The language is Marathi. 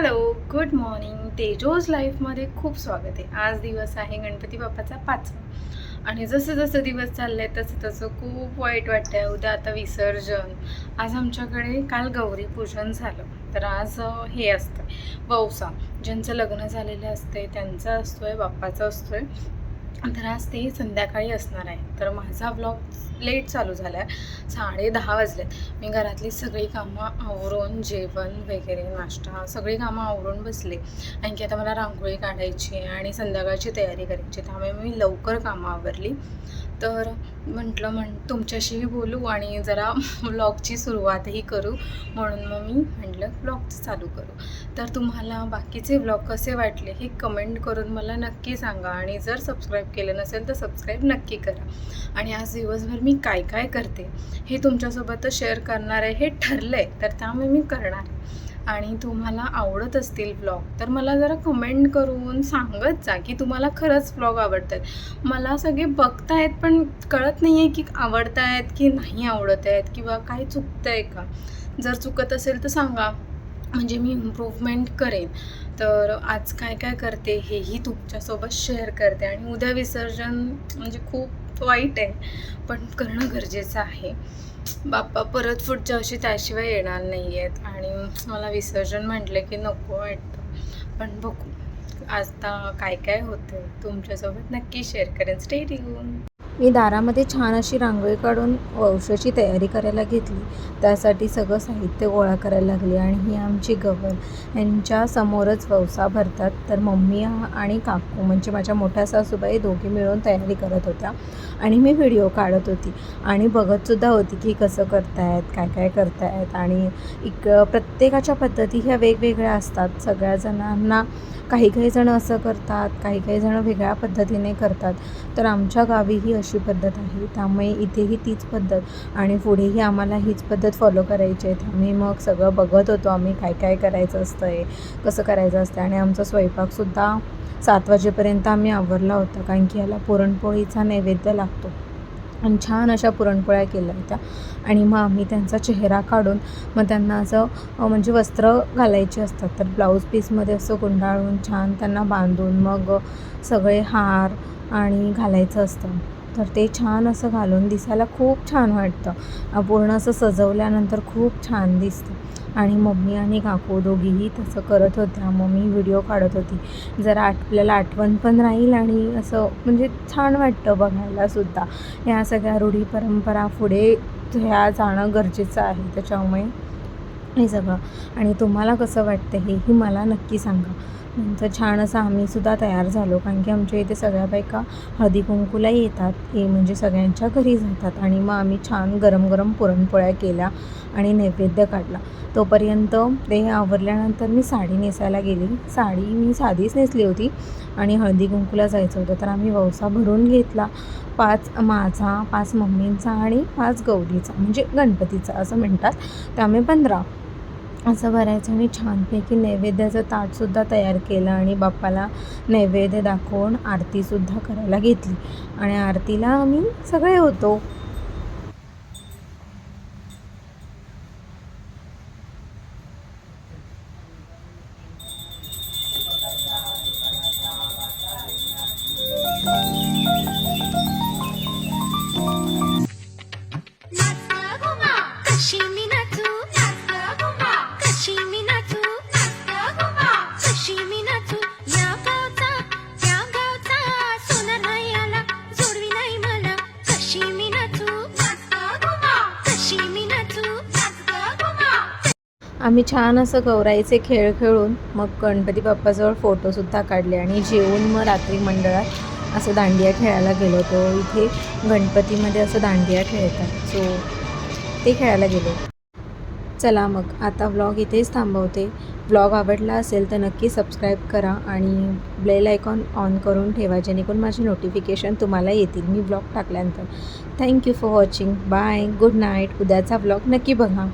हॅलो गुड मॉर्निंग तेजोज लाईफमध्ये खूप स्वागत आहे. आज दिवस आहे गणपती बाप्पाचा पाचवा. आणि जसं जसं दिवस चालले तसं तसं खूप वाईट वाटतंय. उद्या आता विसर्जन. आज आमच्याकडे काल गौरी पूजन झालं. तर आज हे असतं वौसा. ज्यांचं लग्न झालेलं असते त्यांचा असतोय बाप्पाचा असतोय. तर आज ते संध्याकाळी असणार आहे. तर माझा ब्लॉग लेट चालू झाला आहे साडे दहा वाजलेत. मी घरातली सगळी कामं आवरून जेवण वगैरे नाश्ता सगळी कामं आवरून बसले. आणखी आता मला रांगोळी काढायची आहे आणि संध्याकाळची तयारी करायची त्यामुळे मी लवकर कामं आवरली. तर म्हटलं म्हण तुमच्याशीही बोलू आणि जरा ब्लॉगची सुरुवातही करू. म्हणून मग मी म्हटलं ब्लॉग चालू करू. तर तुम्हाला बाकीचे ब्लॉग कसे वाटले हे कमेंट करून मला नक्की सांगा. आणि जर सबस्क्राईब केलं नसेल तर सबस्क्राईब नक्की करा. आणि आज दिवसभर मी काय काय करते हे तुमच्यासोबत शेअर करणार आहे हे ठरलं आहे तर त्यामुळे मी करणार आहे. आणि तुम्हाला आवडत असतील ब्लॉग तर मला जरा कमेंट करून सांगत जा की तुम्हाला खरंच ब्लॉग आवडतात. मला सगळे बघतायत पण कळत नाही आहे की आवडतायत आहेत की नाही आवडत आहेत किंवा काही चुकतं आहे का. जर चुकत असेल तर सांगा. म्हणजे मी इम्प्रूव्हमेंट करेन. तर आज काय काय करते हेही तुमच्यासोबत शेअर करते. आणि उद्या विसर्जन म्हणजे खूप वाईट आहे पण करणं गरजेचं आहे. बाप्पा परत पुढच्या अशी त्याशिवाय येणार नाही आहेत आणि मला विसर्जन म्हटलं की नको वाटतं. पण बघू. आता काय काय होतं तुमच्यासोबत नक्की शेअर करेन. स्टेट येऊन मी दारामध्ये छान अशी रांगोळी काढून वंशाची तयारी करायला घेतली. त्यासाठी सगळं साहित्य गोळा करायला लागले आणि ही आमची गवर. यांच्या समोरच वौसा भरतात. तर मम्मी आणि काकू म्हणजे माझ्या मोठ्या सासूबाई दोघी मिळून तयारी करत होत्या. आणि मी व्हिडिओ काढत होती. आणि बघतसुद्धा होती की कसं करतायत काय काय करतायत. आणि इक प्रत्येकाच्या पद्धती ह्या वेगवेगळ्या असतात. सगळ्या जणांना काही काही जणं असं करतात काही काही जणं वेगळ्या पद्धतीने करतात. तर आमच्या गावीही अशी पद्धत आहे. त्यामुळे इथेही तीच पद्धत आणि पुढेही आम्हाला हीच पद्धत फॉलो करायची आहे. त्यामुळे मग सगळं बघत होतो आम्ही काय काय करायचं असतं आहे कसं करायचं असतं आणि आमचा स्वयंपाकसुद्धा सात वाजेपर्यंत आम्ही आवरला होता कारण की याला पुरणपोळीचा नैवेद्य लागतो. आणि छान अशा पुरणपोळ्या केल्या होत्या. आणि मग आम्ही त्यांचा चेहरा काढून मग त्यांना असं म्हणजे वस्त्र घालायचे असतात. तर ब्लाऊज पीसमध्ये असं गुंडाळून छान त्यांना बांधून मग सगळे हार आणि घालायचं असतं. तर ते छान असं घालून दिसायला खूप छान वाटतं. पूर्ण असं सजवल्यानंतर खूप छान दिसतं. आणि मम्मी आणि काकू दोघीही तसं करत होत्या. मम्मी व्हिडिओ काढत होती. जरा आठ आपल्याला आठवण पण राहील आणि असं म्हणजे छान वाटतं बघायलासुद्धा ह्या सगळ्या रूढी परंपरा पुढे ह्या जाणं गरजेचं आहे. त्याच्यामुळे हे सगळं. आणि तुम्हाला कसं वाटतं हेही मला नक्की सांगा. तर छान असं आम्हीसुद्धा तयार झालो कारण की आमच्या इथे सगळ्या बायका हळदी कुंकूला येतात हे म्हणजे सगळ्यांच्या घरी जातात आणि मग आम्ही छान गरम गरम पुरणपोळ्या केल्या आणि नैवेद्य काढला. तोपर्यंत ते आवरल्यानंतर मी साडी नेसायला गेली. साडी मी साधीच नेसली होती आणि हळदी कुंकूला जायचं होतं तर आम्ही वौसा भरून घेतला. पाच माझा पाच मम्मींचा आणि पाच गौरीचा म्हणजे गणपतीचा असं म्हणतात. त्यामुळे पंधरा. असं भरायचं आणि छानपैकी नैवेद्याचं ताटसुद्धा तयार केलं आणि बाप्पाला नैवेद्य दाखवून आरतीसुद्धा करायला घेतली. आणि आरतीला आम्ही सगळे होतो. आम्ही छान असं गौराईचे खेळ खेळून मग गणपती बाप्पाजवळ फोटोसुद्धा काढले आणि जेवून मग रात्री मंडळात असं दांडिया खेळायला गेलो होतो. इथे गणपतीमध्ये असं दांडिया खेळतात. सो ते खेळायला गेलो. चला मग आता व्लॉग इथेच थांबवते. व्लॉग आवडला असेल तर नक्की सबस्क्राईब करा आणि बेल आयकॉन ऑन करून ठेवा जेणेकरून माझे नोटिफिकेशन तुम्हाला येतील. मी ब्लॉग टाकल्यानंतर. Thank you for watching bye good night उद्याचा व्लॉग नक्की बघा.